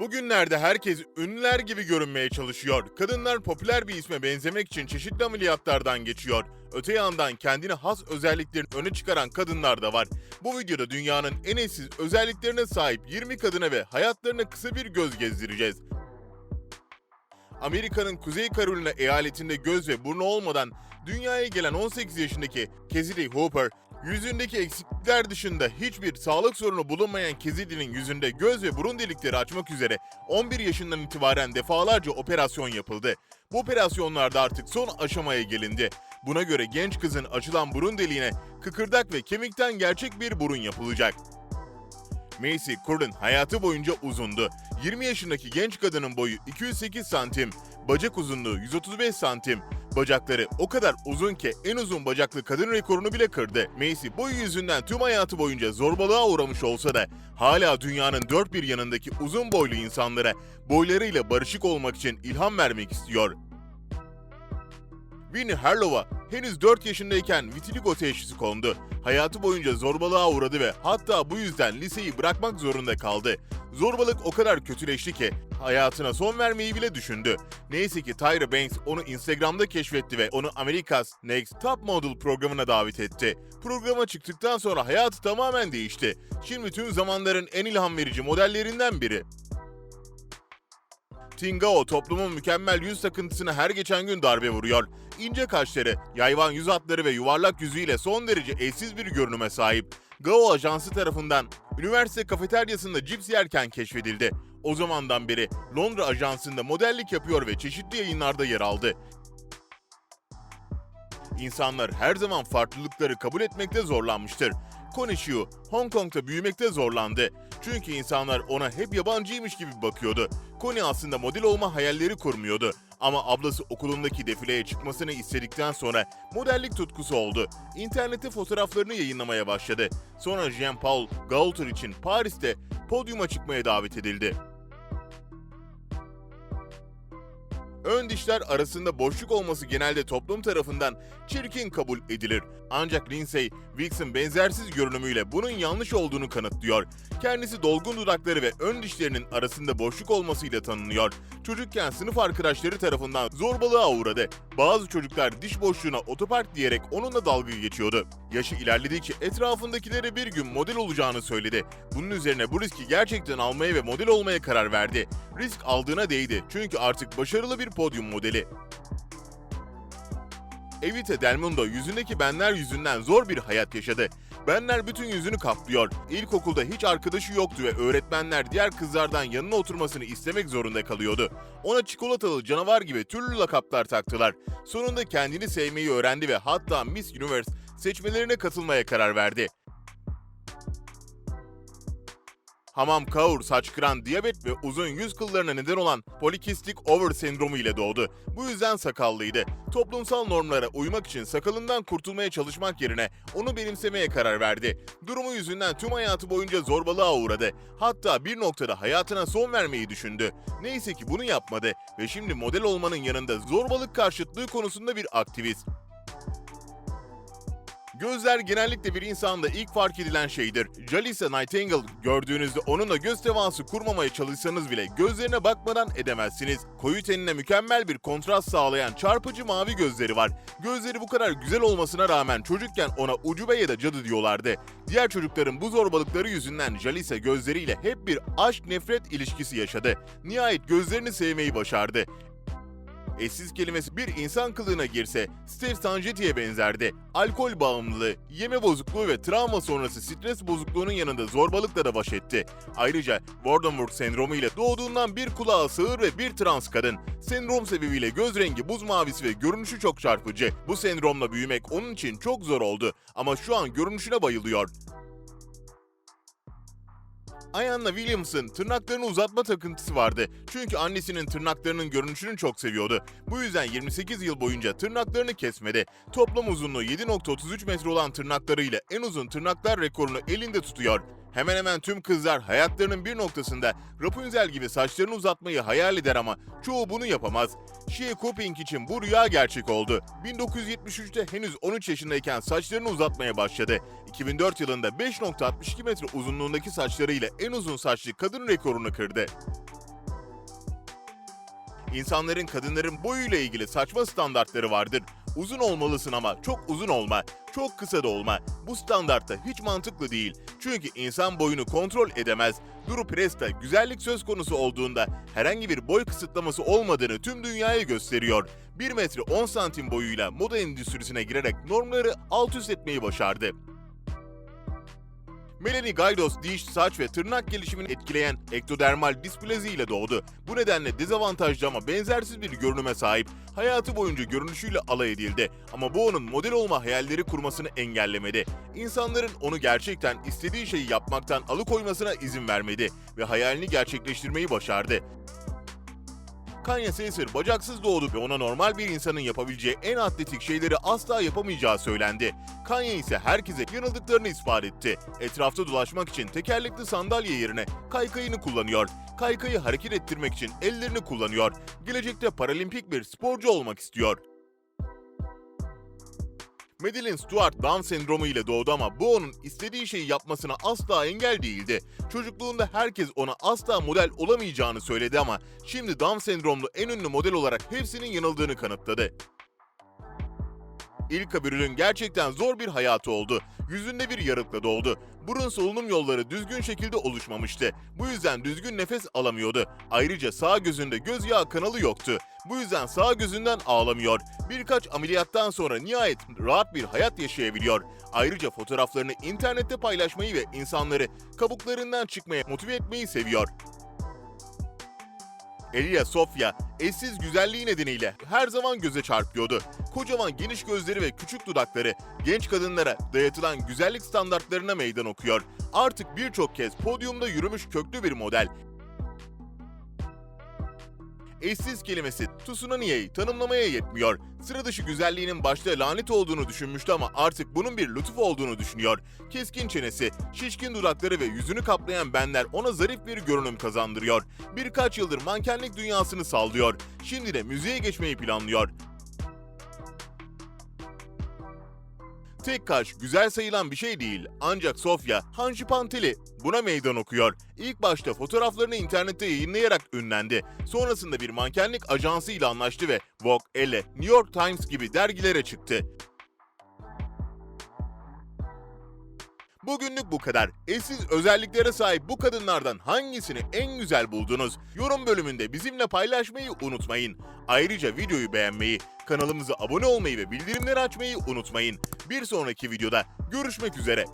Bugünlerde herkes ünlüler gibi görünmeye çalışıyor. Kadınlar popüler bir isme benzemek için çeşitli ameliyatlardan geçiyor. Öte yandan kendine has özelliklerini öne çıkaran kadınlar da var. Bu videoda dünyanın en eşsiz özelliklerine sahip 20 kadına ve hayatlarına kısa bir göz gezdireceğiz. Amerika'nın Kuzey Carolina eyaletinde göz ve burnu olmadan dünyaya gelen 18 yaşındaki Cassidy Hooper, yüzündeki eksiklikler dışında hiçbir sağlık sorunu bulunmayan Cassidy'nin yüzünde göz ve burun delikleri açmak üzere 11 yaşından itibaren defalarca operasyon yapıldı. Bu operasyonlarda artık son aşamaya gelindi. Buna göre genç kızın açılan burun deliğine kıkırdak ve kemikten gerçek bir burun yapılacak. Macy Curran hayatı boyunca uzundu. 20 yaşındaki genç kadının boyu 208 santim, bacak uzunluğu 135 santim. Bacakları o kadar uzun ki en uzun bacaklı kadın rekorunu bile kırdı. Macy boyu yüzünden tüm hayatı boyunca zorbalığa uğramış olsa da hala dünyanın dört bir yanındaki uzun boylu insanlara boylarıyla barışık olmak için ilham vermek istiyor. Winnie Harlow'a henüz 4 yaşındayken vitiligo teşhisi kondu. Hayatı boyunca zorbalığa uğradı ve hatta bu yüzden liseyi bırakmak zorunda kaldı. Zorbalık o kadar kötüleşti ki hayatına son vermeyi bile düşündü. Neyse ki Tyra Banks onu Instagram'da keşfetti ve onu America's Next Top Model programına davet etti. Programa çıktıktan sonra hayatı tamamen değişti. Şimdi tüm zamanların en ilham verici modellerinden biri. Tingao toplumun mükemmel yüz takıntısına her geçen gün darbe vuruyor. İnce kaşları, yayvan yüz hatları ve yuvarlak yüzüyle son derece eşsiz bir görünüme sahip. Gao Ajansı tarafından üniversite kafeteryasında cips yerken keşfedildi. O zamandan beri Londra Ajansı'nda modellik yapıyor ve çeşitli yayınlarda yer aldı. İnsanlar her zaman farklılıkları kabul etmekte zorlanmıştır. Konnichiu, Hong Kong'da büyümekte zorlandı. Çünkü insanlar ona hep yabancıymış gibi bakıyordu. Connie aslında model olma hayalleri kurmuyordu. Ama ablası okulundaki defileye çıkmasını istedikten sonra modellik tutkusu oldu. İnternette fotoğraflarını yayınlamaya başladı. Sonra Jean-Paul Gaultier için Paris'te podyuma çıkmaya davet edildi. Ön dişler arasında boşluk olması genelde toplum tarafından çirkin kabul edilir. Ancak Lindsay, Wilkes'in benzersiz görünümüyle bunun yanlış olduğunu kanıtlıyor. Kendisi dolgun dudakları ve ön dişlerinin arasında boşluk olmasıyla tanınıyor. Çocukken sınıf arkadaşları tarafından zorbalığa uğradı. Bazı çocuklar diş boşluğuna otopark diyerek onunla dalga geçiyordu. Yaşı ilerledikçe etrafındakilere bir gün model olacağını söyledi. Bunun üzerine bu riski gerçekten almaya ve model olmaya karar verdi. Risk aldığına değdi çünkü artık başarılı bir podyum modeli. Evita Del Mundo yüzündeki benler yüzünden zor bir hayat yaşadı. Benler bütün yüzünü kaplıyor. İlkokulda hiç arkadaşı yoktu ve öğretmenler diğer kızlardan yanına oturmasını istemek zorunda kalıyordu. Ona çikolatalı canavar gibi türlü lakaplar taktılar. Sonunda kendini sevmeyi öğrendi ve hatta Miss Universe seçmelerine katılmaya karar verdi. Hamam kaur, saç kıran, diyabet ve uzun yüz kıllarına neden olan polikistik over sendromu ile doğdu. Bu yüzden sakallıydı. Toplumsal normlara uymak için sakalından kurtulmaya çalışmak yerine onu benimsemeye karar verdi. Durumu yüzünden tüm hayatı boyunca zorbalığa uğradı. Hatta bir noktada hayatına son vermeyi düşündü. Neyse ki bunu yapmadı ve şimdi model olmanın yanında zorbalık karşıtlığı konusunda bir aktivist. Gözler genellikle bir insanda ilk fark edilen şeydir. Jalisa Nightingale gördüğünüzde onunla göz teması kurmamaya çalışsanız bile gözlerine bakmadan edemezsiniz. Koyu tenine mükemmel bir kontrast sağlayan çarpıcı mavi gözleri var. Gözleri bu kadar güzel olmasına rağmen çocukken ona ucube ya da cadı diyorlardı. Diğer çocukların bu zorbalıkları yüzünden Jalisa gözleriyle hep bir aşk-nefret ilişkisi yaşadı. Nihayet gözlerini sevmeyi başardı. Eşsiz kelimesi bir insan kılığına girse Steve Sanjetti'ye benzerdi. Alkol bağımlılığı, yeme bozukluğu ve travma sonrası stres bozukluğunun yanında zorbalıkla da baş etti. Ayrıca Wardenburg sendromu ile doğduğundan bir kulağı sığır ve bir trans kadın. Sendrom sebebiyle göz rengi buz mavisi ve görünüşü çok çarpıcı. Bu sendromla büyümek onun için çok zor oldu ama şu an görünüşüne bayılıyor. Ayanna Williams'ın tırnaklarını uzatma takıntısı vardı. Çünkü annesinin tırnaklarının görünüşünü çok seviyordu. Bu yüzden 28 yıl boyunca tırnaklarını kesmedi. Toplam uzunluğu 7.33 metre olan tırnaklarıyla en uzun tırnaklar rekorunu elinde tutuyor. Hemen hemen tüm kızlar hayatlarının bir noktasında Rapunzel gibi saçlarını uzatmayı hayal eder ama çoğu bunu yapamaz. Shea Cooping için bu rüya gerçek oldu. 1973'te henüz 13 yaşındayken saçlarını uzatmaya başladı. 2004 yılında 5.62 metre uzunluğundaki saçlarıyla en uzun saçlı kadın rekorunu kırdı. İnsanların kadınların boyuyla ilgili saçma standartları vardır. Uzun olmalısın ama çok uzun olma, çok kısa da olma. Bu standartta hiç mantıklı değil. Çünkü insan boyunu kontrol edemez. Duru Presta güzellik söz konusu olduğunda herhangi bir boy kısıtlaması olmadığını tüm dünyaya gösteriyor. 1 metre 10 santim boyuyla moda endüstrisine girerek normları alt üst etmeyi başardı. Melanie Gaydos diş, saç ve tırnak gelişimini etkileyen ektodermal displazi ile doğdu. Bu nedenle dezavantajlı ama benzersiz bir görünüme sahip. Hayatı boyunca görünüşüyle alay edildi ama bu onun model olma hayalleri kurmasını engellemedi. İnsanların onu gerçekten istediği şeyi yapmaktan alıkoymasına izin vermedi ve hayalini gerçekleştirmeyi başardı. Kanye Caesar bacaksız doğdu ve ona normal bir insanın yapabileceği en atletik şeyleri asla yapamayacağı söylendi. Kanye ise herkese yanıldıklarını ispat etti. Etrafta dolaşmak için tekerlekli sandalye yerine kaykayını kullanıyor. Kaykayı hareket ettirmek için ellerini kullanıyor. Gelecekte paralimpik bir sporcu olmak istiyor. Madeline Stewart Down sendromu ile doğdu ama bu onun istediği şeyi yapmasına asla engel değildi. Çocukluğunda herkes ona asla model olamayacağını söyledi ama şimdi Down sendromlu en ünlü model olarak hepsinin yanıldığını kanıtladı. İlka Bürül'ün gerçekten zor bir hayatı oldu. Yüzünde bir yarıkla doğdu. Burun solunum yolları düzgün şekilde oluşmamıştı. Bu yüzden düzgün nefes alamıyordu. Ayrıca sağ gözünde gözyağı kanalı yoktu. Bu yüzden sağ gözünden ağlamıyor. Birkaç ameliyattan sonra nihayet rahat bir hayat yaşayabiliyor. Ayrıca fotoğraflarını internette paylaşmayı ve insanları kabuklarından çıkmaya motive etmeyi seviyor. Elia Sofya, eşsiz güzelliği nedeniyle her zaman göze çarpıyordu. Kocaman geniş gözleri ve küçük dudakları genç kadınlara dayatılan güzellik standartlarına meydan okuyor. Artık birçok kez podyumda yürümüş köklü bir model. Eşsiz kelimesi Tsunami'yi tanımlamaya yetmiyor. Sıra dışı güzelliğinin başta lanet olduğunu düşünmüştü ama artık bunun bir lütuf olduğunu düşünüyor. Keskin çenesi, şişkin dudakları ve yüzünü kaplayan benler ona zarif bir görünüm kazandırıyor. Birkaç yıldır mankenlik dünyasını sallıyor. Şimdi de müziğe geçmeyi planlıyor. Tek kaş güzel sayılan bir şey değil. Ancak Sofya, Hanji Panteli buna meydan okuyor. İlk başta fotoğraflarını internette yayınlayarak ünlendi. Sonrasında bir mankenlik ajansı ile anlaştı ve Vogue, Elle, New York Times gibi dergilere çıktı. Bugünlük bu kadar. Eşsiz özelliklere sahip bu kadınlardan hangisini en güzel buldunuz? Yorum bölümünde bizimle paylaşmayı unutmayın. Ayrıca videoyu beğenmeyi, kanalımıza abone olmayı ve bildirimleri açmayı unutmayın. Bir sonraki videoda görüşmek üzere.